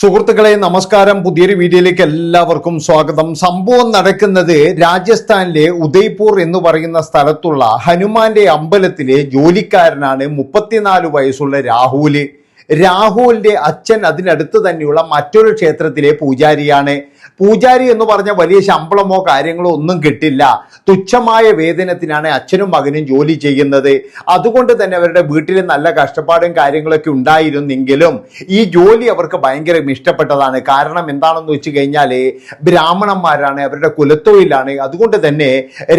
സുഹൃത്തുക്കളെ നമസ്കാരം. പുതിയൊരു വീഡിയോയിലേക്ക് എല്ലാവർക്കും സ്വാഗതം. സംഭവം നടക്കുന്നത് രാജസ്ഥാനിലെ ഉദയ്പൂർ എന്ന് പറയുന്ന സ്ഥലത്തുള്ള ഹനുമാന്റെ അമ്പലത്തിലെ ജോലിക്കാരനാണ് മുപ്പത്തിനാല് വയസ്സുള്ള രാഹുൽ. രാഹുലിന്റെ അച്ഛൻ അതിനടുത്ത് തന്നെയുള്ള മറ്റൊരു ക്ഷേത്രത്തിലെ പൂജാരിയാണ്. പൂജാരി എന്ന് പറഞ്ഞ വലിയ ശമ്പളമോ കാര്യങ്ങളോ ഒന്നും കിട്ടില്ല. തുച്ഛമായ വേതനത്തിനാണ് അച്ഛനും മകനും ജോലി ചെയ്യുന്നത്. അതുകൊണ്ട് തന്നെ അവരുടെ വീട്ടിൽ നല്ല കഷ്ടപ്പാടും കാര്യങ്ങളൊക്കെ ഉണ്ടായിരുന്നെങ്കിലും ഈ ജോലി അവർക്ക് ഭയങ്കര ഇഷ്ടപ്പെട്ടതാണ്. കാരണം എന്താണെന്ന് വെച്ച് കഴിഞ്ഞാൽ ബ്രാഹ്മണന്മാരാണ് അവരുടെ കുലത്തൊഴിലാണ്. അതുകൊണ്ട് തന്നെ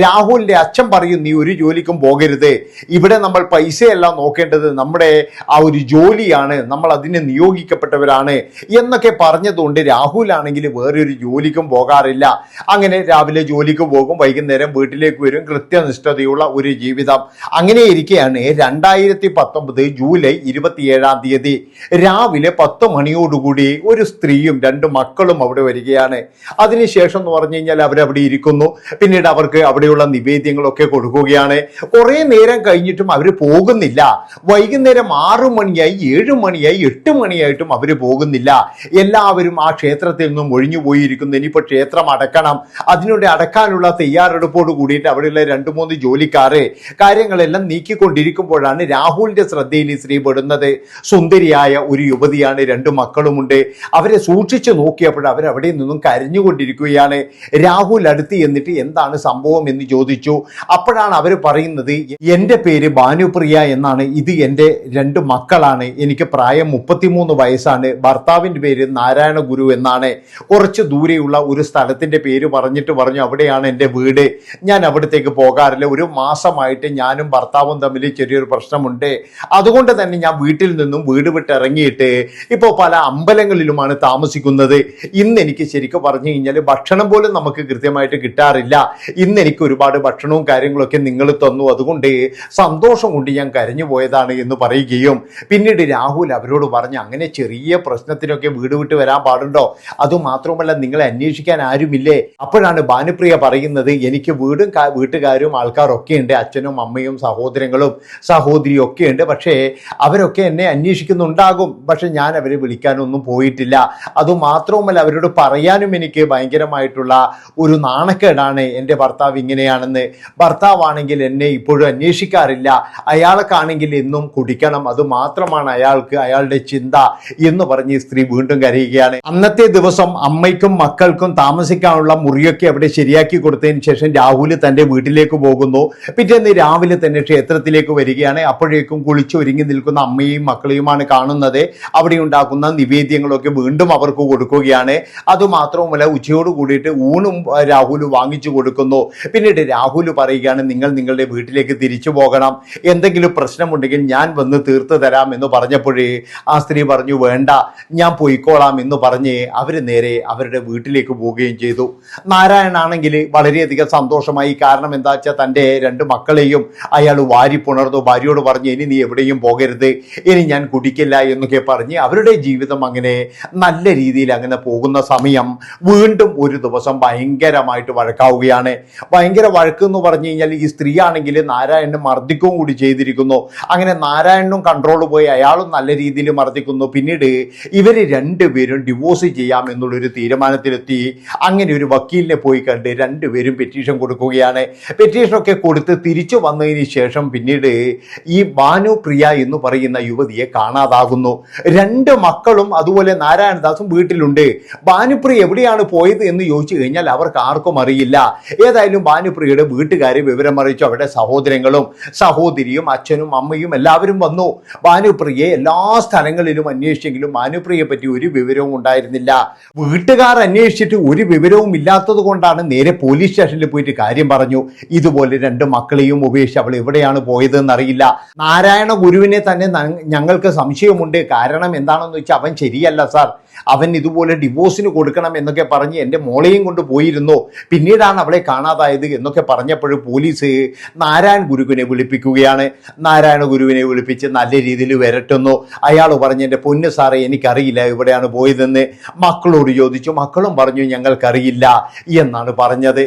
രാഹുലിന്റെ അച്ഛൻ പറയും നീ ഒരു ജോലിക്കും പോകരുത്. ഇവിടെ നമ്മൾ പൈസയല്ല നോക്കേണ്ടത് നമ്മുടെ ആ ഒരു ജോലിയാണ്. നമ്മൾ അതിന് നിയോഗിക്കപ്പെട്ടവരാണ്. എന്നൊക്കെ പറഞ്ഞതുകൊണ്ട് രാഹുൽ ആണെങ്കിൽ വേറൊരു ജോലിക്കും പോകാറില്ല. അങ്ങനെ രാവിലെ ജോലിക്ക് പോകും വൈകുന്നേരം വീട്ടിലേക്ക് വരും. കൃത്യനിഷ്ഠതയുള്ള ഒരു ജീവിതം. അങ്ങനെ ഇരിക്കെയാണ് രണ്ടായിരത്തി പത്തൊമ്പത് ജൂലൈ ഇരുപത്തിയേഴാം തീയതി. രാവിലെ പത്ത് മണിയോടുകൂടി ഒരു സ്ത്രീയും രണ്ട് മക്കളും അവിടെ വരികയാണ്. അതിനുശേഷം എന്ന് പറഞ്ഞു കഴിഞ്ഞാൽ അവരവിടെ ഇരിക്കുന്നു. പിന്നീട് അവർക്ക് അവിടെയുള്ള നിവേദ്യങ്ങളൊക്കെ കൊടുക്കുകയാണ്. കുറേ നേരം കഴിഞ്ഞിട്ടും അവർ പോകുന്നില്ല. വൈകുന്നേരം ആറു മണിയായി ഏഴ് മണിയായി എട്ട് മണിയായിട്ടും അവർ പോകുന്നില്ല. എല്ലാവരും ആ ക്ഷേത്രത്തിൽ നിന്നും ഒഴിഞ്ഞു പോയിരിക്കുന്നു. ഇനിയിപ്പോൾ ക്ഷേത്രം അടക്കണം. അതിനുവേണ്ടി അടക്കാനുള്ള തയ്യാറെടുപ്പോട് കൂടിയിട്ട് അവിടെയുള്ള രണ്ട് മൂന്ന് ജോലിക്കാരെ കാര്യങ്ങളെല്ലാം നീക്കിക്കൊണ്ടിരിക്കുമ്പോഴാണ് രാഹുലിന്റെ ശ്രദ്ധയിൽ ഈ സ്ത്രീ പെടുന്നത്. സുന്ദരിയായ ഒരു യുവതിയാണ് രണ്ട് മക്കളുമുണ്ട്. അവരെ സൂക്ഷിച്ചു നോക്കിയപ്പോൾ അവർ അവിടെ നിന്നും കരഞ്ഞുകൊണ്ടിരിക്കുകയാണ്. രാഹുൽ അടുത്ത് എന്നിട്ട് എന്താണ് സംഭവം എന്ന് ചോദിച്ചു. അപ്പോഴാണ് അവർ പറയുന്നത് എന്റെ പേര് ഭാനുപ്രിയ എന്നാണ്. ഇത് എന്റെ രണ്ട് മക്കളാണ്. എനിക്ക് പ്രായം മുപ്പത്തിമൂന്ന് വയസ്സാണ്. ഭർത്താവിന്റെ പേര് നാരായണ ഗുരു എന്നാണ്. കുറച്ച് ദൂരെയുള്ള ഒരു സ്ഥലത്തിന്റെ പേര് പറഞ്ഞിട്ട് പറഞ്ഞു അവിടെയാണ് എന്റെ വീട്. ഞാൻ അവിടത്തേക്ക് പോകാറില്ല. ഒരു മാസമായിട്ട് ഞാനും ഭർത്താവും തമ്മിൽ ചെറിയൊരു പ്രശ്നമുണ്ട്. അതുകൊണ്ട് തന്നെ ഞാൻ വീട്ടിൽ നിന്നും വീട് വിട്ട് ഇറങ്ങിയിട്ട് ഇപ്പോൾ പല അമ്പലങ്ങളിലുമാണ് താമസിക്കുന്നത്. ഇന്ന് എനിക്ക് ശരിക്കും പറഞ്ഞു കഴിഞ്ഞാൽ ഭക്ഷണം പോലും നമുക്ക് കൃത്യമായിട്ട് കിട്ടാറില്ല. ഇന്ന് എനിക്ക് ഒരുപാട് ഭക്ഷണവും കാര്യങ്ങളൊക്കെ നിങ്ങൾ തന്നു. അതുകൊണ്ട് സന്തോഷം കൊണ്ട് ഞാൻ കരഞ്ഞു പോയതാണ് എന്ന് പറയുകയും പിന്നീട് രാഹുൽ അവരോട് പറഞ്ഞു അങ്ങനെ ചെറിയ പ്രശ്നത്തിനൊക്കെ വീട് വിട്ട് വരാൻ പാടുണ്ടോ? അതുമാത്രമല്ല നിങ്ങളെ അന്വേഷിക്കാൻ ആരുമില്ലേ? അപ്പോഴാണ് ഭാനുപ്രിയ പറയുന്നത് എനിക്ക് വീടും വീട്ടുകാരും ആൾക്കാരൊക്കെ ഉണ്ട് അച്ഛനും അമ്മയും സഹോദരങ്ങളും സഹോദരിയും ഒക്കെ ഉണ്ട്. പക്ഷേ അവരൊക്കെ എന്നെ അന്വേഷിക്കുന്നുണ്ടാകും. പക്ഷെ ഞാൻ അവരെ വിളിക്കാനൊന്നും പോയിട്ടില്ല. അതുമാത്രവുമല്ല അവരോട് പറയാനും എനിക്ക് ഭയങ്കരമായിട്ടുള്ള ഒരു നാണക്കേടാണ് എന്റെ ഭർത്താവ് ഇങ്ങനെയാണെന്ന്. ഭർത്താവാണെങ്കിൽ എന്നെ ഇപ്പോഴും അന്വേഷിക്കാറില്ല. അയാൾക്കാണെങ്കിൽ എന്നും കുടിക്കണം. അത് മാത്രമാണ് അയാൾക്ക് അയാളുടെ ചിന്ത എന്ന് പറഞ്ഞ് സ്ത്രീ വീണ്ടും കരയുകയാണ്. അന്നത്തെ ദിവസം അമ്മയ്ക്കും മക്കൾക്കും താമസിക്കാനുള്ള മുറിയൊക്കെ അവിടെ ശരിയാക്കി കൊടുത്തതിന് ശേഷം രാഹുൽ തന്റെ വീട്ടിലേക്ക് പോകുന്നു. പിറ്റേന്ന് രാവിലെ തന്നെ ക്ഷേത്രത്തിലേക്ക് വരികയാണ്. അപ്പോഴേക്കും കുളിച്ചൊരുങ്ങി നിൽക്കുന്ന അമ്മയും മക്കളെയുമാണ് കാണുന്നത്. അവിടെ ഉണ്ടാക്കുന്ന നിവേദ്യങ്ങളൊക്കെ വീണ്ടും അവർക്ക് കൊടുക്കുകയാണ്. അതുമാത്രവുമല്ല ഉച്ചയോട് കൂടിയിട്ട് ഊണും രാഹുൽ വാങ്ങിച്ചു കൊടുക്കുന്നു. പിന്നീട് രാഹുൽ പറയുകയാണ് നിങ്ങൾ നിങ്ങളുടെ വീട്ടിലേക്ക് തിരിച്ചു പോകണം. എന്തെങ്കിലും പ്രശ്നമുണ്ടെങ്കിൽ ഞാൻ വന്ന് തീർത്തു തരാം എന്ന് പറഞ്ഞപ്പോഴേ ആ സ്ത്രീ പറഞ്ഞു വേണ്ട ഞാൻ പോയിക്കോളാം എന്ന് പറഞ്ഞ് അവർ നേരെ അവരുടെ വീട്ടിലേക്ക് പോവുകയും ചെയ്തു. നാരായണാണെങ്കിൽ വളരെയധികം സന്തോഷമായി. കാരണം എന്താ വെച്ചാൽ തന്റെ രണ്ട് മക്കളെയും അയാൾ വാരി പുണർന്നു ഭാര്യയോട് പറഞ്ഞു ഇനി നീ എവിടെയും പോകരുത്. ഇനി ഞാൻ കുടിക്കില്ല എന്നൊക്കെ പറഞ്ഞ് അവരുടെ ജീവിതം അങ്ങനെ നല്ല രീതിയിൽ അങ്ങനെ പോകുന്ന സമയം വീണ്ടും ഒരു ദിവസം ഭയങ്കരമായിട്ട് വഴക്കാവുകയാണ്. ഭയങ്കര വഴക്ക് എന്ന് പറഞ്ഞു കഴിഞ്ഞാൽ ഈ സ്ത്രീ ആണെങ്കിൽ നാരായണനെ മർദ്ദിക്കുകയും കൂടി ചെയ്തിരിക്കുന്നു. അങ്ങനെ നാരായണനും കൺട്രോൾ പോയി. അയാളും നല്ല രീതിയിൽ മർദ്ദിക്കുന്നു. പിന്നീട് ഇവർ രണ്ടുപേരും ഡിവോഴ്സ് ചെയ്യാം എന്നുള്ളൊരു തീരുമാനത്തിലെത്തി അങ്ങനെ ഒരു വക്കീലിനെ പോയി കണ്ട് രണ്ടുപേരും പെറ്റീഷൻ കൊടുക്കുകയാണ്. പെറ്റീഷനൊക്കെ കൊടുത്ത് തിരിച്ചു വന്നതിന് ശേഷം പിന്നീട് ഈ ഭാനുപ്രിയ എന്ന് പറയുന്ന യുവതിയെ കാണാതാകുന്നു. രണ്ട് മക്കളും അതുപോലെ നാരായണദാസും വീട്ടിലുണ്ട്. ഭാനുപ്രിയ എവിടെയാണ് പോയത് എന്ന് ചോദിച്ചു കഴിഞ്ഞാൽ അവർക്ക് ആർക്കും അറിയില്ല. ഏതായാലും ഭാനുപ്രിയയുടെ വീട്ടുകാർ വിവരം അറിയിച്ചു. അവരുടെ സഹോദരങ്ങളും സഹോദരിയും അച്ഛനും അമ്മയും എല്ലാവരും വന്നു. ഭാനുപ്രിയെ എല്ലാ സ്ഥലങ്ങളിലും അന്വേഷിച്ചെങ്കിലും ഭാനുപ്രിയെ പറ്റി ഒരു വിവരവും ഉണ്ടായിരുന്നില്ല. വീട്ടുകാർ അന്വേഷിച്ചിട്ട് ഒരു വിവരവും ഇല്ലാത്തത് കൊണ്ടാണ് നേരെ പോലീസ് സ്റ്റേഷനിൽ പോയിട്ട് കാര്യം പറഞ്ഞു. ഇതുപോലെ രണ്ട് മക്കളെയും ഉപേക്ഷിച്ച് അവൾ എവിടെയാണ് പോയതെന്ന് അറിയില്ല നാരായണ ഗുരുവിനെ തന്നെ ഞങ്ങൾക്ക് സംശയമുണ്ട്. കാരണം എന്താണെന്ന് വെച്ചാൽ അവൻ ശരിയല്ല സാർ. അവൻ ഇതുപോലെ ഡിവോഴ്സിന് കൊടുക്കണം എന്നൊക്കെ പറഞ്ഞ് എന്റെ മോളെയും കൊണ്ട് പോയിരുന്നു. പിന്നീടാണ് അവളെ കാണാതായത് എന്നൊക്കെ പറഞ്ഞപ്പോൾ പോലീസ് നാരായണ ഗുരുവിനെ വിളിപ്പിക്കുകയാണ്. നാരായണ ഗുരുവിനെ വിളിപ്പിച്ച് നല്ല രീതിയിൽ വരട്ടുന്നു. അയാൾ പറഞ്ഞ് എന്റെ പൊന്ന് സാറേ എനിക്കറിയില്ല എവിടെയാണ് പോയതെന്ന്. മക്കളോട് ചോദിച്ചു. മക്കളും പറഞ്ഞു ഞങ്ങൾക്കറിയില്ല എന്നാണ് പറഞ്ഞത്.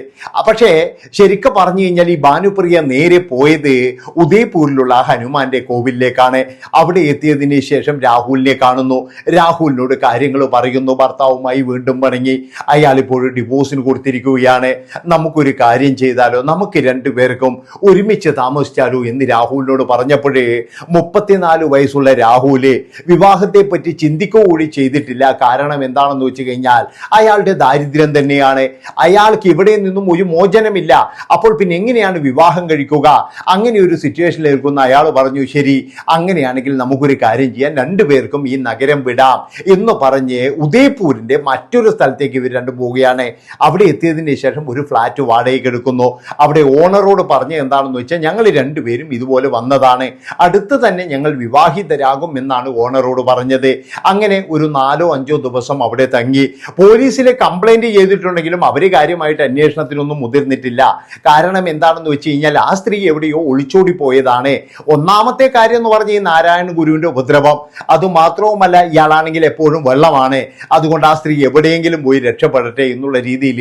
പക്ഷേ ശരിക്കും പറഞ്ഞു കഴിഞ്ഞാൽ ഈ ഭാനുപ്രിയ നേരെ പോയത് ഉദയ്പൂരിലുള്ള ഹനുമാന്റെ കോവിലേക്കാണ് അവിടെ എത്തിയതിന് ശേഷം രാഹുലിനെ കാണുന്നു. രാഹുലിനോട് കാര്യങ്ങൾ പറയുന്നു. ഭർത്താവുമായി വീണ്ടും പണങ്ങി അയാൾ ഇപ്പോൾ ഡിവോഴ്സിന് കൊടുത്തിരിക്കുകയാണ്. നമുക്കൊരു കാര്യം ചെയ്താലോ? നമുക്ക് രണ്ടുപേർക്കും ഒരുമിച്ച് താമസിച്ചാലോ എന്ന് രാഹുലിനോട് പറഞ്ഞപ്പോഴേ മുപ്പത്തിനാല് വയസ്സുള്ള രാഹുൽ വിവാഹത്തെ പറ്റി ചിന്തിക്കുക കൂടി ചെയ്തിട്ടില്ല. കാരണം എന്താണെന്ന് വെച്ച് കഴിഞ്ഞാൽ അയാളുടെ ദാരിദ്ര്യം തന്നെയാണ്. അയാൾക്ക് ഇവിടെ നിന്നും ഒരു മോചനമില്ല. അപ്പോൾ പിന്നെ എങ്ങനെയാണ് വിവാഹം കഴിക്കുക? അങ്ങനെ ഒരു സിറ്റുവേഷനിൽ നിൽക്കുന്ന അയാൾ പറഞ്ഞു ശരി അങ്ങനെയാണെങ്കിൽ നമുക്കൊരു കാര്യം ചെയ്യാം. രണ്ടുപേർക്കും ഈ നഗരം വിടാം. എന്ന് പറഞ്ഞ് ഉദയ്പൂരിന്റെ മറ്റൊരു സ്ഥലത്തേക്ക് ഇവർ രണ്ടും പോവുകയാണ്. അവിടെ എത്തിയതിന് ശേഷം ഒരു ഫ്ലാറ്റ് വാടകയ്ക്ക് എടുക്കുന്നു. അവിടെ ഓണറോട് പറഞ്ഞ എന്താണെന്ന് വെച്ചാൽ ഞങ്ങൾ രണ്ടുപേരും ഇതുപോലെ വന്നതാണ്. അടുത്ത് തന്നെ ഞങ്ങൾ വിവാഹിതരാകും എന്നാണ് ഓണറോട് പറഞ്ഞത്. അങ്ങനെ ഒരു നാലോ അഞ്ചോ ദിവസം അവിടെ തങ്ങി. പോലീസിലെ കംപ്ലൈന്റ് ചെയ്തിട്ടുണ്ടെങ്കിലും അവർ കാര്യമായിട്ട് അന്വേഷണത്തിനൊന്നും മുതിർന്നിട്ടില്ല. കാരണം എന്താണെന്ന് വെച്ച് കഴിഞ്ഞാൽ ആ സ്ത്രീ എവിടെയോ ഒളിച്ചോടി പോയതാണ്. ഒന്നാമത്തെ കാര്യം എന്ന് പറഞ്ഞ ഈ നാരായണ ഗുരുവിന്റെ ഉപദ്രവം. അതുമാത്രവുമല്ല ഇയാളാണെങ്കിൽ എപ്പോഴും വെള്ളമാണ്. അതുകൊണ്ട് ആ സ്ത്രീ എവിടെയെങ്കിലും പോയി രക്ഷപ്പെടട്ടെ എന്നുള്ള രീതിയിൽ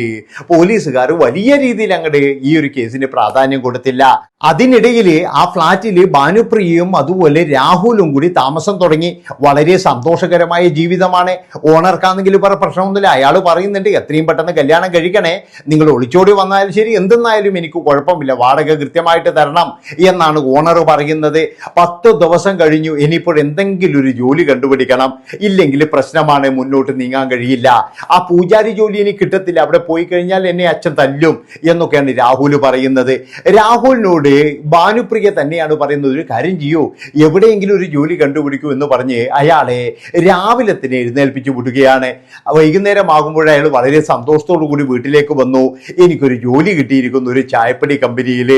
പോലീസുകാർ വലിയ രീതിയിൽ അങ്ങോട്ട് ഈ ഒരു കേസിന് പ്രാധാന്യം കൊടുത്തില്ല. അതിനിടയിൽ ആ ഫ്ലാറ്റിൽ ഭാനുപ്രിയയും അതുപോലെ രാഹുലും കൂടി താമസം തുടങ്ങി. വളരെ സന്തോഷകരമായ ജീവിതമാണ്. ഓണർക്കാണെങ്കിൽ വേറെ പ്രശ്നമൊന്നുമില്ല. അയാൾ പറയുന്നുണ്ട് എത്രയും പെട്ടെന്ന് കല്യാണം കഴിക്കണേ. നിങ്ങൾ ഒളിച്ചോടി വന്നാലും ശരി എന്തെന്നായാലും എനിക്ക് കുഴപ്പമില്ല. വാടക കൃത്യമായിട്ട് തരണം എന്നാണ് ഓണർ പറയുന്നത്. പത്ത് ദിവസം കഴിഞ്ഞു. ഇനിയിപ്പോൾ എന്തെങ്കിലും ഒരു ജോലി കണ്ടുപിടിക്കണം. ഇല്ലെങ്കിൽ പ്രശ്നമാണ് മുന്നോട്ട് നീങ്ങാൻ കഴിയില്ല. ആ പൂജാരി ജോലി ഇനി കിട്ടത്തില്ല. അവിടെ പോയി കഴിഞ്ഞാൽ എന്നെ അച്ഛൻ തല്ലും എന്നൊക്കെയാണ് രാഹുൽ പറയുന്നത്. രാഹുലിനോട് ഭാനുപ്രിയ തന്നെയാണ് പറയുന്നത് ഒരു കാര്യം ചെയ്യൂ. എവിടെയെങ്കിലും ഒരു ജോലി കണ്ടുപിടിക്കൂ എന്ന് പറഞ്ഞ് അയാളെ രാവിലെ തന്നെ എഴുന്നേൽപ്പിച്ചു വിടുകയാണ്. വൈകുന്നേരം ആകുമ്പോൾ അയാൾ വളരെ സന്തോഷത്തോടു കൂടി വീട്ടിലേക്ക് വന്നു. എനിക്കൊരു ജോലി കിട്ടിയിരിക്കുന്നു ഒരു ചായപ്പടി കമ്പനിയിൽ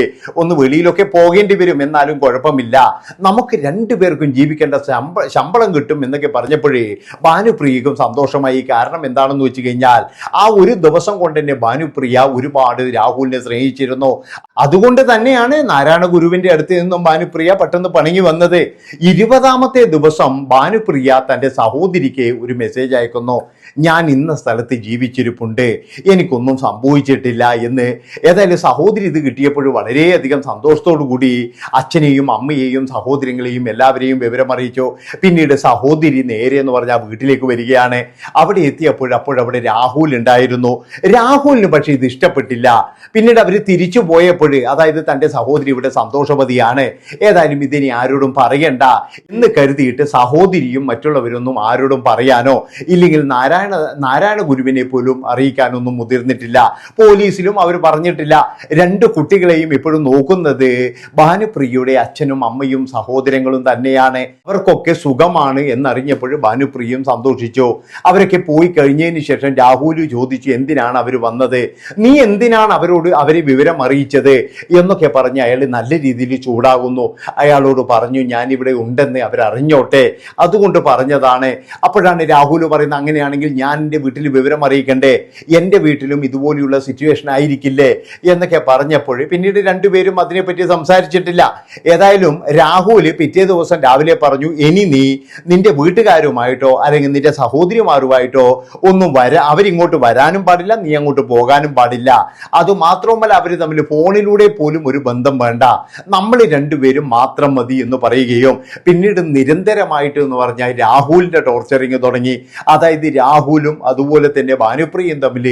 ഒന്ന് വെളിയിലൊക്കെ പോകേണ്ടി വരും എന്നാലും കുഴപ്പമില്ല. നമുക്ക് രണ്ടുപേർക്കും ജീവിക്കേണ്ട ശമ്പ ശമ്പളം കിട്ടും എന്നൊക്കെ പറഞ്ഞപ്പോഴേ ഭാനുപ്രിയക്കും സന്തോഷമായി. കാരണം എന്താണെന്ന് വെച്ച് കഴിഞ്ഞാൽ ആ ഒരു ദിവസം കൊണ്ട് തന്നെ ഭാനുപ്രിയ ഒരുപാട് രാഹുലിനെ സ്നേഹിച്ചിരുന്നു. അതുകൊണ്ട് തന്നെയാണ് നാരായണ ഗുരുവിന്റെ അടുത്ത് നിന്നും ഭാനുപ്രിയ പെട്ടെന്ന് പണങ്ങി വന്നത്. ഇരുപതാമത്തെ ദിവസം ഭാനുപ്രിയ തന്റെ സഹോദരിക്ക് ഒരു മെസ്സേജ് അയക്കുന്നു. ഞാൻ ഇന്ന സ്ഥലത്ത് ജീവിച്ചിരിപ്പുണ്ട്. എനിക്കൊന്നും സംഭവിച്ചിട്ടില്ല എന്ന്. ഏതായാലും സഹോദരി ഇത് കിട്ടിയപ്പോൾ വളരെയധികം സന്തോഷത്തോടു കൂടി അച്ഛനെയും അമ്മയെയും സഹോദരങ്ങളെയും എല്ലാവരെയും വിവരം അറിയിച്ചു. പിന്നീട് സഹോദരി നേരെ എന്ന് പറഞ്ഞാൽ വീട്ടിലേക്ക് വരികയാണ്. അവിടെ എത്തിയപ്പോഴപ്പോഴവിടെ രാഹുൽ ഉണ്ടായിരുന്നു. രാഹുലിന് പക്ഷേ ഇത് ഇഷ്ടപ്പെട്ടില്ല. പിന്നീട് അവർ തിരിച്ചു പോയപ്പോൾ അതായത് തന്റെ സഹോദരി ഇവിടെ സന്തോഷവതിയാണ്. ഏതായാലും ഇതിനി ആരോടും പറയണ്ട എന്ന് കരുതിയിട്ട് സഹോദരിയും മറ്റുള്ളവരൊന്നും ആരോടും പറയാനോ ഇല്ലെങ്കിൽ നാരായണ നാരായണ ഗുരുവിനെ പോലും അറിയിക്കാനൊന്നും മുതിർന്നിട്ടില്ല? പോലീസിലും അവർ പറഞ്ഞിട്ടില്ല. രണ്ട് കുട്ടികളെയും ഇപ്പോഴും നോക്കുന്നത് ഭാനുപ്രിയയുടെ അച്ഛനും അമ്മയും സഹോദരങ്ങളും തന്നെയാണ്. അവർക്കൊക്കെ സുഖമാണ് എന്നറിഞ്ഞപ്പോൾ ഭാനുപ്രിയയും സന്തോഷിച്ചു. അവരൊക്കെ പോയി കഴിഞ്ഞതിന് ശേഷം രാഹുലു ചോദിച്ചു എന്തിനാണ് അവർ വന്നത്? നീ എന്തിനാണ് അവരോട് അവരെ വിവരം അറിയിച്ചത്? എന്നൊക്കെ പറഞ്ഞ് അയാൾ നല്ല രീതിയിൽ ചൂടാകുന്നു. അയാളോട് പറഞ്ഞു ഞാനിവിടെ ഉണ്ടെന്ന് അവരറിഞ്ഞോട്ടെ? അതുകൊണ്ട് പറഞ്ഞതാണ്. അപ്പോഴാണ് രാഹുൽ പറയുന്നത് അങ്ങനെയാണെങ്കിൽ ഞാൻ എന്റെ വീട്ടിൽ വിവരം അറിയിക്കണ്ടേ? എന്റെ വീട്ടിലും ഇതുപോലെയുള്ള സിറ്റുവേഷൻ ആയിരിക്കില്ലേ? എന്നൊക്കെ പറഞ്ഞപ്പോൾ പിന്നീട് രണ്ടുപേരും അതിനെപ്പറ്റി സംസാരിച്ചിട്ടില്ല. ഏതായാലും രാഹുൽ പിറ്റേ ദിവസം രാവിലെ പറഞ്ഞു ഇനി നീ നിന്റെ വീട്ടുകാരുമായിട്ടോ അല്ലെങ്കിൽ നിന്റെ സഹോദരിമാരുമായിട്ടോ ഒന്നും വര അവരിങ്ങോട്ട് വരാനും പാടില്ല നീ അങ്ങോട്ട് പോകാനും പാടില്ല. അത് മാത്രവുമല്ല അവർ തമ്മിൽ ഫോണിലൂടെ പോലും ഒരു ബന്ധം വേണ്ട. നമ്മൾ രണ്ടുപേരും മാത്രം മതി എന്ന് പറയുകയും പിന്നീട് നിരന്തരമായിട്ട് എന്ന് പറഞ്ഞാൽ രാഹുലിന്റെ ടോർച്ചറിങ് തുടങ്ങി. അതായത് രാഹുലും അതുപോലെ തന്നെ ഭാനുപ്രിയും തമ്മിൽ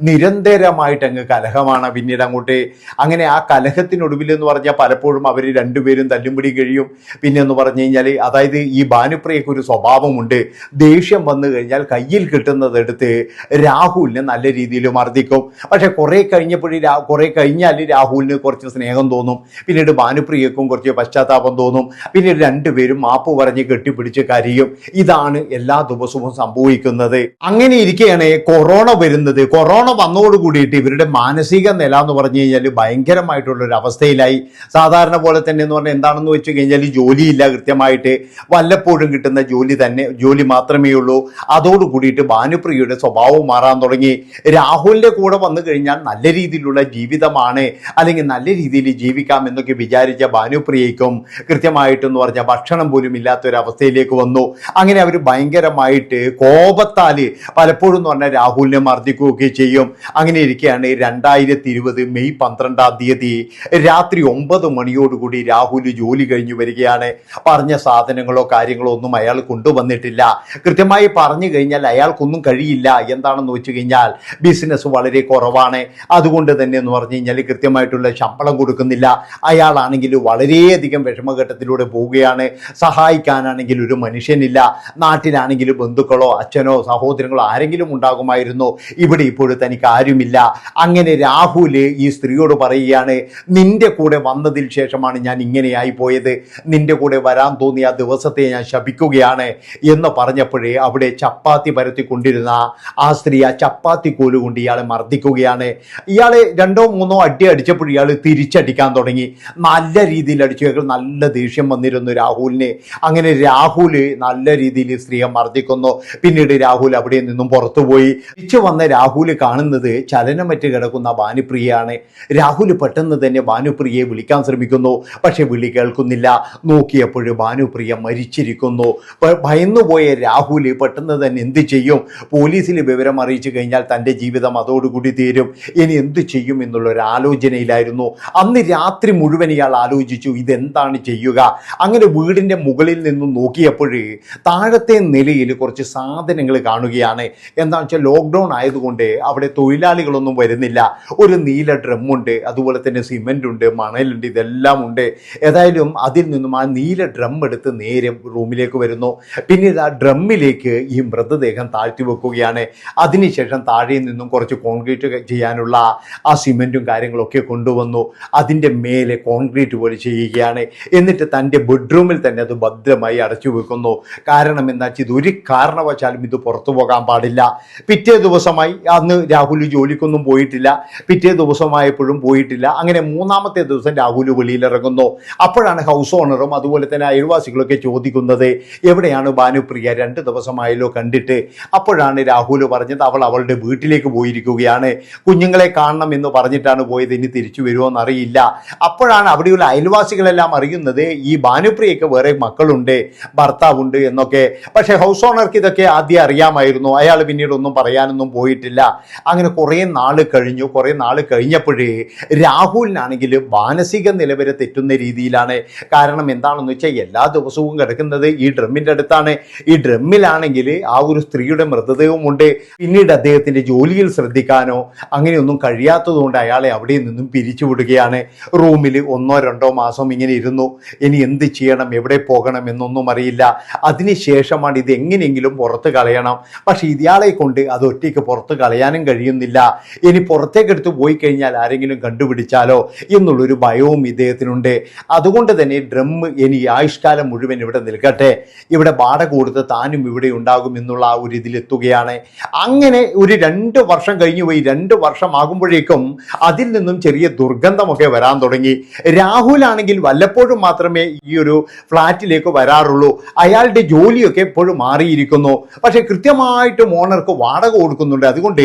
നിരന്തരമായിട്ട് അങ്ങ് കലഹമാണ്. പിന്നീട് അങ്ങോട്ട് അങ്ങനെ ആ കലഹത്തിനൊടുവിൽ എന്ന് പറഞ്ഞാൽ പലപ്പോഴും അവർ രണ്ടുപേരും തല്ലുംപിടി കഴിയും. പിന്നെ എന്ന് പറഞ്ഞു കഴിഞ്ഞാൽ അതായത് ഈ ഭാനുപ്രിയക്ക് ഒരു സ്വഭാവമുണ്ട്. ദേഷ്യം വന്നു കഴിഞ്ഞാൽ കയ്യിൽ കിട്ടുന്നതെടുത്ത് രാഹുലിനെ നല്ല രീതിയിൽ മർദ്ദിക്കും. പക്ഷെ കുറേ കഴിഞ്ഞപ്പോഴേ കുറേ കഴിഞ്ഞാൽ രാഹുലിന് കുറച്ച് സ്നേഹം തോന്നും. പിന്നീട് ഭാനുപ്രിയക്കും കുറച്ച് പശ്ചാത്താപം തോന്നും. പിന്നീട് രണ്ടുപേരും മാപ്പ് പറഞ്ഞ് കെട്ടിപ്പിടിച്ച് കരയും. ഇതാണ് എല്ലാ ദിവസവും സംഭവിക്കുന്നത്. അങ്ങനെ ഇരിക്കെയാണ് കൊറോണ വരുന്നത് കൊറോണ വന്നതോട് കൂടിയിട്ട് ഇവരുടെ മാനസിക നില എന്ന് പറഞ്ഞു കഴിഞ്ഞാൽ ഭയങ്കരമായിട്ടുള്ളൊരു അവസ്ഥയിലായി. സാധാരണ പോലെ തന്നെ എന്ന് പറഞ്ഞാൽ എന്താണെന്ന് വെച്ച് കഴിഞ്ഞാൽ ജോലിയില്ല കൃത്യമായിട്ട്. വല്ലപ്പോഴും കിട്ടുന്ന ജോലി തന്നെ ജോലി മാത്രമേ ഉള്ളൂ. അതോട് കൂടിയിട്ട് ഭാനുപ്രിയയുടെ സ്വഭാവം മാറാൻ തുടങ്ങി. രാഹുലിന്റെ കൂടെ വന്നു കഴിഞ്ഞാൽ നല്ല രീതിയിലുള്ള ജീവിതമാണ്. അല്ലെങ്കിൽ നല്ല രീതിയിൽ ജീവിക്കാം എന്നൊക്കെ വിചാരിച്ച ഭാനുപ്രിയയ്ക്കും കൃത്യമായിട്ടെന്ന് പറഞ്ഞാൽ ഭക്ഷണം പോലും ഇല്ലാത്തൊരവസ്ഥയിലേക്ക് വന്നു. അങ്ങനെ അവർ ഭയങ്കരമായിട്ട് കോപത്താൽ പലപ്പോഴും വല്ലപ്പോഴും എന്ന് പറഞ്ഞാൽ രാഹുലിനെ മർദ്ദിക്കുകയൊക്കെ ചെയ്യും. അങ്ങനെ ഇരിക്കുകയാണ്. രണ്ടായിരത്തി ഇരുപത് മെയ് പന്ത്രണ്ടാം തീയതി രാത്രി ഒമ്പത് മണിയോടുകൂടി രാഹുൽ ജോലി കഴിഞ്ഞു വരികയാണ്. പറഞ്ഞ സാധനങ്ങളോ കാര്യങ്ങളോ ഒന്നും അയാൾ കൊണ്ടുവന്നിട്ടില്ല. കൃത്യമായി പറഞ്ഞു കഴിഞ്ഞാൽ അയാൾക്കൊന്നും കഴിയില്ല. എന്താണെന്ന് വെച്ച് കഴിഞ്ഞാൽ ബിസിനസ് വളരെ കുറവാണ്. അതുകൊണ്ട് തന്നെ എന്ന് പറഞ്ഞു കഴിഞ്ഞാൽ കൃത്യമായിട്ടുള്ള ശമ്പളം കൊടുക്കുന്നില്ല. അയാളാണെങ്കിൽ വളരെയധികം വിഷമഘട്ടത്തിലൂടെ പോവുകയാണ്. സഹായിക്കാനാണെങ്കിൽ ഒരു മനുഷ്യനില്ല. നാട്ടിലാണെങ്കിൽ ബന്ധുക്കളോ അച്ഛനോ സഹോദരങ്ങളോ ആരെങ്കിലും ഉണ്ടാകുമായിരുന്നു. ഇവിടെ ഇപ്പോഴും തനിക്ക് ആരുമില്ല. അങ്ങനെ രാഹുൽ ഈ സ്ത്രീയോട് പറയുകയാണ് നിന്റെ കൂടെ വന്നതിൽ ശേഷമാണ് ഞാൻ ഇങ്ങനെയായി പോയത്. നിന്റെ കൂടെ വരാൻ തോന്നിയ ആ ദിവസത്തെ ഞാൻ ശപിക്കുകയാണ് എന്ന് പറഞ്ഞപ്പോഴേ അവിടെ ചപ്പാത്തി പരത്തിക്കൊണ്ടിരുന്ന ആ സ്ത്രീ ആ ചപ്പാത്തി കോൽ കൊണ്ട് ഇയാളെ മർദ്ദിക്കുകയാണ്. ഇയാളെ രണ്ടോ മൂന്നോ അടി അടിച്ചപ്പോൾ ഇയാൾ തിരിച്ചടിക്കാൻ തുടങ്ങി. നല്ല രീതിയിൽ അടിച്ചു നല്ല ദേഷ്യം വന്നിരുന്നു രാഹുലിനെ. അങ്ങനെ രാഹുൽ നല്ല രീതിയിൽ സ്ത്രീയെ മർദ്ദിക്കുന്നു. പിന്നീട് രാഹുൽ അവിടെ നിന്നും പുറത്തുപോയി തിരിച്ചു വന്ന രാഹുൽ കാണുന്നത് ചലനമറ്റ് കിടക്കുന്ന ഭാനുപ്രിയയാണ്. രാഹുൽ പെട്ടെന്ന് തന്നെ ഭാനുപ്രിയയെ വിളിക്കാൻ ശ്രമിക്കുന്നു. പക്ഷെ വിളി കേൾക്കുന്നില്ല. നോക്കിയപ്പോൾ ഭാനുപ്രിയ മരിച്ചിരിക്കുന്നു. ഭയന്നുപോയ രാഹുൽ പെട്ടെന്ന് തന്നെ എന്ത് ചെയ്യും? പോലീസിൽ വിവരം അറിയിച്ചു കഴിഞ്ഞാൽ തന്റെ ജീവിതം അതോടുകൂടി തീരും. ഇനി എന്ത് ചെയ്യും എന്നുള്ള ഒരു ആലോചനയിലായിരുന്നു. അന്ന് രാത്രി മുഴുവൻ ഇയാൾ ആലോചിച്ചു ഇതെന്താണ് ചെയ്യുക? അങ്ങനെ വീടിന്റെ മുകളിൽ നിന്നും നോക്കിയപ്പോൾ താഴത്തെ നിലയിൽ കുറച്ച് സാധനങ്ങൾ കാണുകയാണ്. എന്താണെന്ന് വെച്ചാൽ ലോക്ക്ഡൗൺ ആയതുകൊണ്ട് അവിടെ തൊഴിലാളികളൊന്നും വരുന്നില്ല. ഒരു നീല ഡ്രമ്മുണ്ട് അതുപോലെ തന്നെ സിമെന്റ് ഉണ്ട് മണലുണ്ട് ഇതെല്ലാം ഉണ്ട് ഏതായാലും അതിൽ നിന്നും ആ നീല ഡ്രം എടുത്ത് നേരെ റൂമിലേക്ക് വരുന്നു. പിന്നീട് ആ ഡ്രമ്മിലേക്ക് ഈ മൃതദേഹം താഴ്ത്തി വെക്കുകയാണ്. അതിനുശേഷം താഴെ നിന്നും കുറച്ച് കോൺക്രീറ്റ് ചെയ്യാനുള്ള ആ സിമെന്റും കാര്യങ്ങളൊക്കെ കൊണ്ടുവന്നു. അതിന്റെ മേലെ കോൺക്രീറ്റ് പോലെ ചെയ്യുകയാണ്. എന്നിട്ട് തന്റെ ബെഡ്റൂമിൽ തന്നെ അത് ഭദ്രമായി അടച്ചു വെക്കുന്നു. കാരണം എന്താ വെച്ചാൽ ഇത് ഒരു കാരണവശാലും ഇത് പുറത്തു പോകാൻ പാടില്ല. പിറ്റേ ദിവസമായി അന്ന് രാഹുൽ ജോലിക്കൊന്നും പോയിട്ടില്ല. പിറ്റേ ദിവസമായപ്പോഴും പോയിട്ടില്ല. അങ്ങനെ മൂന്നാമത്തെ ദിവസം രാഹുൽ വെളിയിലിറങ്ങുന്നു. അപ്പോഴാണ് ഹൗസ് ഓണറും അതുപോലെ തന്നെ അയൽവാസികളൊക്കെ ചോദിക്കുന്നത് എവിടെയാണ് ഭാനുപ്രിയ? രണ്ട് ദിവസമായല്ലോ കണ്ടിട്ട്. അപ്പോഴാണ് രാഹുൽ പറഞ്ഞത് അവൾ അവളുടെ വീട്ടിലേക്ക് പോയിരിക്കുകയാണ്. കുഞ്ഞുങ്ങളെ കാണണം എന്ന് പറഞ്ഞിട്ടാണ് പോയത്. ഇനി തിരിച്ചു വരുമോ എന്നറിയില്ല. അപ്പോഴാണ് അവിടെയുള്ള അയൽവാസികളെല്ലാം അറിയുന്നത് ഈ ഭാനുപ്രിയയ്ക്ക് വേറെ മക്കളുണ്ട് ഭർത്താവുണ്ട് എന്നൊക്കെ. പക്ഷേ ഹൗസ് ഓണർക്ക് ഇതൊക്കെ ആദ്യം അറിയാമായിരുന്നു. അയാൾ പിന്നീട് ഒന്നും പറയാനൊന്നും പോയിട്ടില്ല. അങ്ങനെ കുറേ നാൾ കഴിഞ്ഞു. കുറേ നാൾ കഴിഞ്ഞപ്പോഴേ രാഹുലിനാണെങ്കിൽ മാനസിക നിലവരെ തെറ്റുന്ന രീതിയിലാണ്. കാരണം എന്താണെന്ന് വെച്ചാൽ എല്ലാ ദിവസവും കിടക്കുന്നത് ഈ ഡ്രമ്മിന്റെ അടുത്താണ്. ഈ ഡ്രമ്മിലാണെങ്കിൽ ആ ഒരു സ്ത്രീയുടെ മൃതദേഹമുണ്ട് പിന്നീട് അദ്ദേഹത്തിന്റെ ജോലിയിൽ ശ്രദ്ധിക്കാനോ അങ്ങനെയൊന്നും കഴിയാത്തതുകൊണ്ട് അയാളെ അവിടെ നിന്നും പിരിച്ചുവിടുകയാണ് റൂമിൽ ഒന്നോ രണ്ടോ മാസം ഇങ്ങനെ ഇരുന്നു. ഇനി എന്ത് ചെയ്യണം? എവിടെ പോകണം എന്നൊന്നും അറിയില്ല. അതിനുശേഷമാണ് ഇത് എങ്ങനെയെങ്കിലും പുറത്ത് കളയണം. പക്ഷേ ഇയാളെ കൊണ്ട് അത് ഒറ്റയ്ക്ക് പുറത്ത് കളയാനും കഴിയുന്നില്ല. ഇനി പുറത്തേക്കെടുത്ത് പോയി കഴിഞ്ഞാൽ ആരെങ്കിലും കണ്ടുപിടിച്ചാലോ എന്നുള്ളൊരു ഭയവും ഇദ്ദേഹത്തിനുണ്ട്. അതുകൊണ്ട് തന്നെ ഡ്രം ഇനി ആയുഷ്കാലം മുഴുവൻ ഇവിടെ നിൽക്കട്ടെ. ഇവിടെ വാടക കൊടുത്ത് താനും ഇവിടെ ഉണ്ടാകും എന്നുള്ള ആ ഒരു ഇതിലെത്തുകയാണ് അങ്ങനെ ഒരു രണ്ട് വർഷം കഴിഞ്ഞു പോയി. രണ്ട് വർഷമാകുമ്പോഴേക്കും അതിൽ നിന്നും ചെറിയ ദുർഗന്ധമൊക്കെ വരാൻ തുടങ്ങി. രാഹുൽ ആണെങ്കിൽ വല്ലപ്പോഴും മാത്രമേ ഈ ഒരു ഫ്ലാറ്റിലേക്ക് വരാറുള്ളൂ. അയാളുടെ ജോലിയൊക്കെ എപ്പോഴും മാറിയിരിക്കുന്നു. പക്ഷെ കൃത്യമായിട്ടും ഓണർക്ക് വാടക കൊടുക്കുന്നുണ്ട്. അതുകൊണ്ട്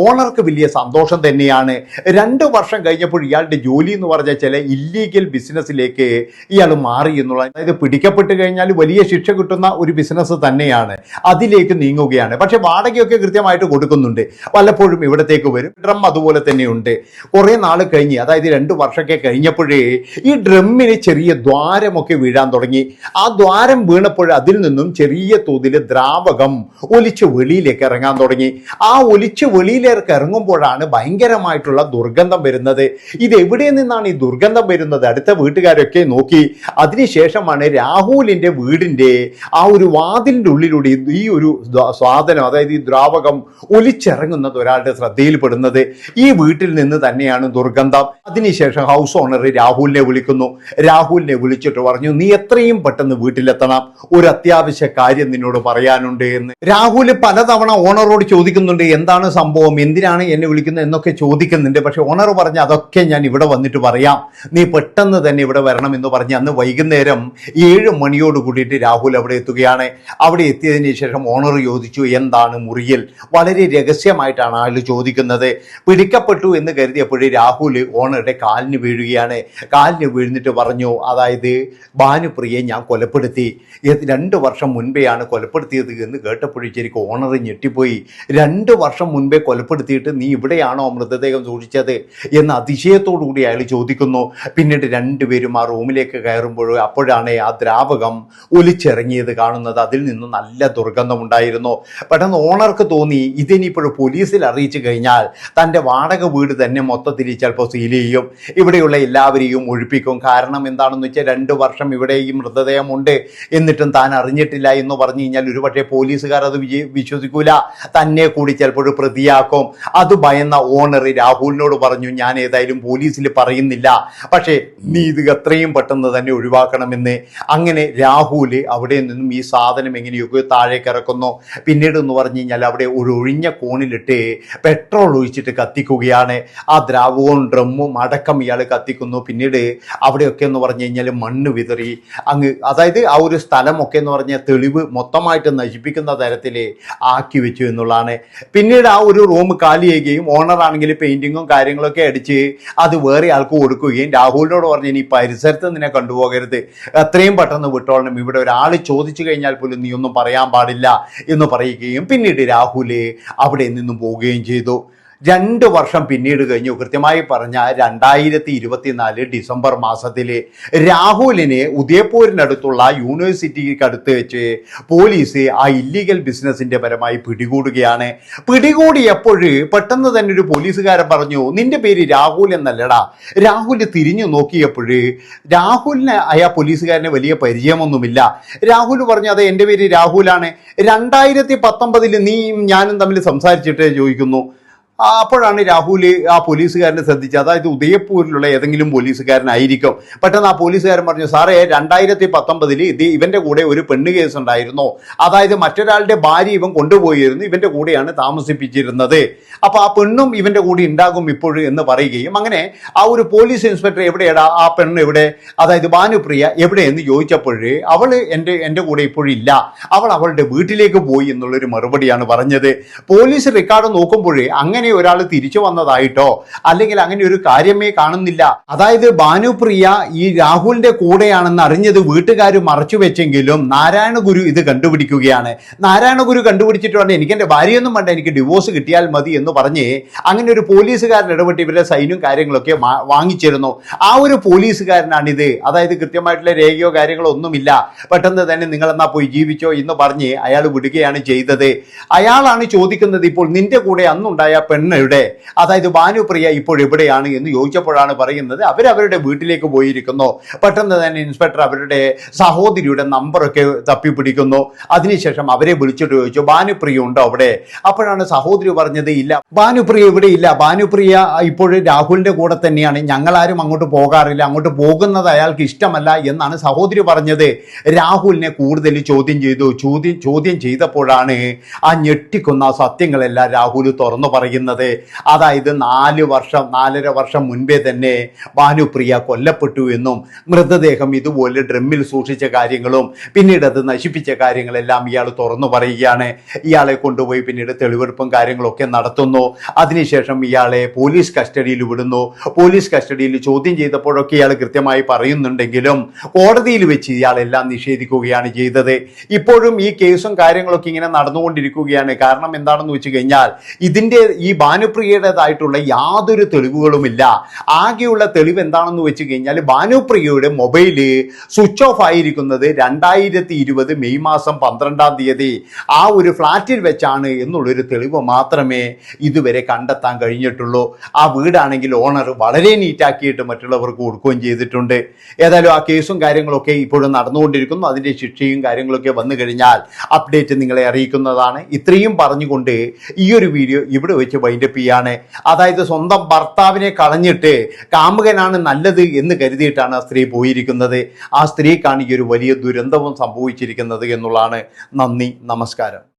ഓണർക്ക് വലിയ സന്തോഷം തന്നെയാണ്. രണ്ട് വർഷം കഴിഞ്ഞപ്പോൾ ഇയാളുടെ ജോലി എന്ന് പറഞ്ഞാൽ ചില ഇല്ലീഗൽ ബിസിനസ്സിലേക്ക് ഇയാൾ മാറി എന്നുള്ള അതായത് പിടിക്കപ്പെട്ട് കഴിഞ്ഞാൽ വലിയ ശിക്ഷ കിട്ടുന്ന ഒരു ബിസിനസ് തന്നെയാണ്. അതിലേക്ക് നീങ്ങുകയാണ്. പക്ഷെ വാടകയൊക്കെ കൃത്യമായിട്ട് കൊടുക്കുന്നുണ്ട്. വല്ലപ്പോഴും ഇവിടത്തേക്ക് വരും. ഡ്രം അതുപോലെ തന്നെയുണ്ട്. കുറേ നാൾ കഴിഞ്ഞ് അതായത് രണ്ട് വർഷമൊക്കെ കഴിഞ്ഞപ്പോഴേ ഈ ഡ്രമ്മിന് ചെറിയ ദ്വാരമൊക്കെ വീഴാൻ തുടങ്ങി. ആ ദ്വാരം വീണപ്പോൾ അതിൽ നിന്നും ചെറിയ തോതിൽ ദ്രാവകം ഒലിച്ച് വെളിയിലേക്ക് ഇറങ്ങാൻ തുടങ്ങി. ആ ഒലിച്ച് വെളിയിലേക്ക് ഇറങ്ങുമ്പോഴാണ് ഭയങ്കരമായിട്ടുള്ള ദുർഗന്ധം വരുന്നത്. ഇത് എവിടെ നിന്നാണ് ഈ ദുർഗന്ധം വരുന്നത്? അടുത്ത വീട്ടുകാരൊക്കെ നോക്കി. അതിനുശേഷമാണ് രാഹുലിന്റെ വീടിന്റെ ആ ഒരു വാതിലിന്റെ ഉള്ളിലൂടെ ഈ ഒരു സ്വാധനം അതായത് ഈ ദ്രാവകം ഒലിച്ചിറങ്ങുന്നത് ഒരാളുടെ ശ്രദ്ധയിൽപ്പെടുന്നത്. ഈ വീട്ടിൽ നിന്ന് തന്നെയാണ് ദുർഗന്ധം. അതിനുശേഷം ഹൗസ് ഓണർ രാഹുലിനെ വിളിക്കുന്നു. രാഹുലിനെ വിളിച്ചിട്ട് പറഞ്ഞു നീ എത്രയും പെട്ടെന്ന് വീട്ടിലെത്തണം. ഒരു അത്യാവശ്യ കാര്യം നിന്നോട് പറയാനുണ്ട് എന്ന്. രാഹുൽ പലതവണ ഓണറോട് ചോദിക്കുന്നുണ്ട് എന്താണ് സംഭവം? എന്തിനാണ് എന്നെ വിളിക്കുന്നത്? എന്നൊക്കെ ചോദിക്കുന്നുണ്ട്. പക്ഷെ ഓണർ പറഞ്ഞ അതൊക്കെ ഞാൻ ഇവിടെ വന്നിട്ട് പറയാം. നീ പെട്ടെന്ന് തന്നെ ഇവിടെ വരണം എന്ന് പറഞ്ഞ് അന്ന് വൈകുന്നേരം ഏഴ് മണിയോട് കൂടിയിട്ട് രാഹുൽ അവിടെ എത്തുകയാണ്. അവിടെ എത്തിയതിന് ശേഷം ഓണർ ചോദിച്ചു എന്താണ് മുറിയിൽ? വളരെ രഹസ്യമായിട്ടാണ് ആൾ ചോദിക്കുന്നത്. പിടിക്കപ്പെട്ടു എന്ന് കരുതിയപ്പോഴേ രാഹുൽ ഓണറുടെ കാലിന് വീഴുകയാണ്. കാലിന് വീഴുന്നിട്ട് പറഞ്ഞു അതായത് ഭാനുപ്രിയെ ഞാൻ കൊലപ്പെടുത്തി. രണ്ട് വർഷം മുൻപെയാണ് കൊലപ്പെടുത്തിയത് എന്ന് കേട്ടപ്പോഴേക്കും ഓണർ ഞെട്ടി ഞെട്ടിപ്പോയി രണ്ട് വർഷം മുൻപേ കൊലപ്പെടുത്തിയിട്ട് നീ ഇവിടെയാണോ മൃതദേഹം സൂക്ഷിച്ചത് എന്ന് അതിശയത്തോടു കൂടി അയാൾ ചോദിക്കുന്നു. പിന്നീട് രണ്ടുപേരും ആ റൂമിലേക്ക് കയറുമ്പോൾ അപ്പോഴാണ് ആ ദ്രാവകം ഒലിച്ചിറങ്ങിയത് കാണുന്നത്. അതിൽ നിന്ന് നല്ല ദുർഗന്ധമുണ്ടായിരുന്നു. പെട്ടെന്ന് ഓണർക്ക് തോന്നി ഇതിനിപ്പോൾ പോലീസിൽ അറിയിച്ചു കഴിഞ്ഞാൽ തന്റെ വാടക വീട് തന്നെ മൊത്തത്തിൽ ചിലപ്പോൾ സീൽ ചെയ്യും. ഇവിടെയുള്ള എല്ലാവരെയും ഒഴിപ്പിക്കും. കാരണം എന്താണെന്ന് വെച്ചാൽ രണ്ട് വർഷം ഇവിടെ ഈ മൃതദേഹമുണ്ട് എന്നിട്ടും താൻ അറിഞ്ഞിട്ടില്ല എന്ന് പറഞ്ഞു കഴിഞ്ഞാൽ ഒരുപക്ഷെ പോലീസുകാർ അത് വിജയ വിശ്വസിക്കൂല. തന്നെ കൂടി ചിലപ്പോൾ പ്രതിയാക്കും. അത് ഭയന്ന ഓണർ രാഹുലിനോട് പറഞ്ഞു ഞാൻ ഏതായാലും പോലീസിൽ പറയുന്നില്ല. പക്ഷേ നീ ഇത് എത്രയും പെട്ടെന്ന് തന്നെ ഒഴിവാക്കണമെന്ന്. അങ്ങനെ രാഹുൽ അവിടെ നിന്നും ഈ സാധനം എങ്ങനെയൊക്കെ താഴേക്ക് ഇറക്കുന്നു. പിന്നീട് എന്ന് പറഞ്ഞു കഴിഞ്ഞാൽ അവിടെ ഒരു ഒഴിഞ്ഞ കോണിലിട്ട് പെട്രോൾ ഒഴിച്ചിട്ട് കത്തിക്കുകയാണ്. ആ ദ്രാവകവും ഡ്രമ്മും അടക്കം ഇയാൾ കത്തിക്കുന്നു. പിന്നീട് അവിടെയൊക്കെ എന്ന് പറഞ്ഞു കഴിഞ്ഞാൽ മണ്ണ് വിതറി. അങ്ങ് അതായത് ആ ഒരു സ്ഥലമൊക്കെ എന്ന് പറഞ്ഞാൽ തെളിവ് മൊത്തമായിട്ട് നശിപ്പിക്കുന്ന തരത്തിൽ ആക്കി വെച്ചു എന്നുള്ളതാണ്. പിന്നീട് ആ ഒരു റൂം കാലിയാകുകയും ഓണർ ആണെങ്കിൽ പെയിന്റിങ്ങും കാര്യങ്ങളൊക്കെ അടിച്ച് അത് വേറെ ആൾക്ക് കൊടുക്കുകയും രാഹുലിനോട് പറഞ്ഞു ഇനി പരിസരത്ത് നിന്നെ കണ്ടുപോകരുത്. എത്രയും പെട്ടെന്ന് വിട്ടോളണം. ഇവിടെ ഒരാൾ ചോദിച്ചു കഴിഞ്ഞാൽ പോലും നീ ഒന്നും പറയാൻ പാടില്ല എന്ന് പറയുകയും പിന്നീട് രാഹുൽ അവിടെ നിന്നും പോവുകയും ചെയ്തു. രണ്ട് വർഷം പിന്നീട് കഴിഞ്ഞു. കൃത്യമായി പറഞ്ഞ രണ്ടായിരത്തി ഇരുപത്തിനാല് ഡിസംബർ മാസത്തിൽ രാഹുലിനെ ഉദയപൂരിനടുത്തുള്ള യൂണിവേഴ്സിറ്റിക്ക് അടുത്ത് വെച്ച് പോലീസ് ആ ഇല്ലീഗൽ ബിസിനസിന്റെ പരമായി പിടികൂടുകയാണ്. പിടികൂടിയപ്പോൾ പെട്ടെന്ന് തന്നെ ഒരു പോലീസുകാരൻ പറഞ്ഞു നിന്റെ പേര് രാഹുൽ എന്നല്ലടാ. രാഹുൽ തിരിഞ്ഞു നോക്കിയപ്പോൾ രാഹുലിന് അയാ പോലീസുകാരന് വലിയ പരിചയമൊന്നുമില്ല. രാഹുൽ പറഞ്ഞു അതെ എന്റെ പേര് രാഹുലാണ്. രണ്ടായിരത്തി പത്തൊമ്പതിൽ നീയും ഞാനും തമ്മിൽ സംസാരിച്ചിട്ട് ചോദിക്കുന്നു. അപ്പോഴാണ് രാഹുൽ ആ പോലീസുകാരനെ ശ്രദ്ധിച്ചത്. അതായത് ഉദയപൂരിലുള്ള ഏതെങ്കിലും പോലീസുകാരനായിരിക്കും. പെട്ടെന്ന് ആ പോലീസുകാരൻ പറഞ്ഞു സാറേ രണ്ടായിരത്തി പത്തൊമ്പതിൽ ഇത് ഇവന്റെ കൂടെ ഒരു പെണ്ണ് കേസ് ഉണ്ടായിരുന്നു. അതായത് മറ്റൊരാളുടെ ഭാര്യ ഇവൻ കൊണ്ടുപോയിരുന്നു. ഇവന്റെ കൂടെയാണ് താമസിപ്പിച്ചിരുന്നത്. അപ്പൊ ആ പെണ്ണും ഇവന്റെ കൂടെ ഉണ്ടാകും ഇപ്പോഴും എന്ന് പറയുകയും അങ്ങനെ ആ ഒരു പോലീസ് ഇൻസ്പെക്ടർ എവിടെയാടാ? ആ പെണ്ണ് എവിടെ? അതായത് ഭാനുപ്രിയ എവിടെ എന്ന് ചോദിച്ചപ്പോഴേ അവൾ എന്റെ എന്റെ കൂടെ ഇപ്പോഴില്ല അവൾ അവളുടെ വീട്ടിലേക്ക് പോയി എന്നുള്ളൊരു മറുപടിയാണ് പറഞ്ഞത്. പോലീസ് റെക്കോർഡ് നോക്കുമ്പോഴേ അങ്ങനെ ഒരാൾ തിരിച്ചു വന്നതായിട്ടോ? അല്ലെങ്കിൽ അങ്ങനെ ഒരു കാര്യമേ കാണുന്നില്ല. അതായത് ഭാനുപ്രിയ ഈ രാഹുലിന്റെ കൂടെയാണെന്ന് അറിഞ്ഞത് വീട്ടുകാർ മറച്ചു വെച്ചെങ്കിലും നാരായണ ഗുരു ഇത് കണ്ടുപിടിക്കുകയാണ്. നാരായണ ഗുരു കണ്ടുപിടിച്ചിട്ട് എനിക്ക് എന്റെ ഭാര്യയൊന്നും വേണ്ട എനിക്ക് ഡിവോഴ്സ് കിട്ടിയാൽ മതി എന്ന് പറഞ്ഞ് അങ്ങനെ ഒരു പോലീസുകാരൻ ഇടപെട്ട് ഇവരുടെ സൈനും കാര്യങ്ങളൊക്കെ വാങ്ങിച്ചിരുന്നു. ആ ഒരു പോലീസുകാരനാണ് ഇത് അതായത് കൃത്യമായിട്ടുള്ള രേഖയോ കാര്യങ്ങളോ ഒന്നുമില്ല. പെട്ടെന്ന് തന്നെ നിങ്ങൾ എന്നാ പോയി ജീവിച്ചോ എന്ന് പറഞ്ഞ് അയാൾ വിടുകയാണ് ചെയ്തത്. അയാളാണ് ചോദിക്കുന്നത് ഇപ്പോൾ നിന്റെ കൂടെ അന്നുണ്ടായ പെണ്ണെവിടെ അതായത് ഭാനുപ്രിയ ഇപ്പോൾ എവിടെയാണ് എന്ന് ചോദിച്ചപ്പോഴാണ് പറയുന്നത് അവരവരുടെ വീട്ടിലേക്ക് പോയിരിക്കുന്നു. പെട്ടെന്ന് തന്നെ ഇൻസ്പെക്ടർ അവരുടെ സഹോദരിയുടെ നമ്പറൊക്കെ തപ്പിപ്പിടിക്കുന്നു. അതിനുശേഷം അവരെ വിളിച്ചിട്ട് ചോദിച്ചു ഭാനുപ്രിയ ഉണ്ടോ അവിടെ? അപ്പോഴാണ് സഹോദരി പറഞ്ഞത് ഇല്ല. ഭാനുപ്രിയ ഇവിടെ ഇല്ല. ഭാനുപ്രിയ ഇപ്പോൾ രാഹുലിന്റെ കൂടെ തന്നെയാണ്. ഞങ്ങളാരും അങ്ങോട്ട് പോകാറില്ല. അങ്ങോട്ട് പോകുന്നത് അയാൾക്ക് ഇഷ്ടമല്ല എന്നാണ് സഹോദരി പറഞ്ഞത്. രാഹുലിനെ കൂടുതൽ ചോദ്യം ചെയ്തു. ചോദ്യം ചോദ്യം ചെയ്തപ്പോഴാണ് ആ ഞെട്ടിക്കുന്ന സത്യങ്ങളെല്ലാം രാഹുൽ തുറന്നു പറയുന്നത്. അതായത് നാല് വർഷം നാലര വർഷം മുൻപേ തന്നെ ഭാനുപ്രിയ കൊല്ലപ്പെട്ടു എന്നും മൃതദേഹം ഇതുപോലെ ഡ്രമ്മിൽ സൂക്ഷിച്ച കാര്യങ്ങളും പിന്നീട് അത് നശിപ്പിച്ച കാര്യങ്ങളെല്ലാം ഇയാൾ തുറന്നു പറയുകയാണ്. ഇയാളെ കൊണ്ടുപോയി പിന്നീട് തെളിവെടുപ്പും കാര്യങ്ങളൊക്കെ നടത്തുന്നു. അതിനുശേഷം ഇയാളെ പോലീസ് കസ്റ്റഡിയിൽ വിടുന്നു. പോലീസ് കസ്റ്റഡിയിൽ ചോദ്യം ചെയ്തപ്പോഴൊക്കെ ഇയാൾ കൃത്യമായി പറയുന്നുണ്ടെങ്കിലും കോടതിയിൽ വെച്ച് ഇയാളെല്ലാം നിഷേധിക്കുകയാണ് ചെയ്തത്. ഇപ്പോഴും ഈ കേസും കാര്യങ്ങളൊക്കെ ഇങ്ങനെ നടന്നുകൊണ്ടിരിക്കുകയാണ്. കാരണം എന്താണെന്ന് വെച്ച് കഴിഞ്ഞാൽ ഇതിന്റെ ഈ ഭാനുപ്രിയയുടേതായിട്ടുള്ള യാതൊരു തെളിവുകളുമില്ല. ആകെയുള്ള തെളിവ് എന്താണെന്ന് വെച്ച് കഴിഞ്ഞാൽ ഭാനുപ്രിയയുടെ മൊബൈൽ സ്വിച്ച് ഓഫ് ആയിരിക്കുന്നത് രണ്ടായിരത്തി ഇരുപത് മെയ് മാസം പന്ത്രണ്ടാം തീയതി. ആ ഒരു ഫ്ലാറ്റിൽ വെച്ചാണ് എന്നുള്ളൊരു തെളിവ് മാത്രമേ ഇതുവരെ കണ്ടെത്താൻ കഴിഞ്ഞിട്ടുള്ളൂ. ആ വീടാണെങ്കിൽ ഓണർ വളരെ നീറ്റാക്കിയിട്ട് മറ്റുള്ളവർക്ക് കൊടുക്കുകയും ചെയ്തിട്ടുണ്ട്. ഏതായാലും ആ കേസും കാര്യങ്ങളൊക്കെ ഇപ്പോഴും നടന്നുകൊണ്ടിരിക്കുന്നു. അതിന്റെ ശിക്ഷയും കാര്യങ്ങളൊക്കെ വന്നു കഴിഞ്ഞാൽ അപ്ഡേറ്റ് നിങ്ങളെ അറിയിക്കുന്നതാണ്. ഇത്രയും പറഞ്ഞുകൊണ്ട് ഈ ഒരു വീഡിയോ ഇവിടെ വെച്ച് വൈൻഡപ്പ് ചെയ്യാണ്. അതായത് സ്വന്തം ഭർത്താവിനെ കളഞ്ഞിട്ട് കാമുകനാണ് നല്ലത് എന്ന് കരുതിയിട്ടാണ് ആ സ്ത്രീ പോയിരിക്കുന്നത്. ആ സ്ത്രീക്കാണ് ഈ ഒരു വലിയ ദുരന്തവും സംഭവിച്ചിരിക്കുന്നത് എന്നുള്ളതാണ്. നന്ദി നമസ്കാരം.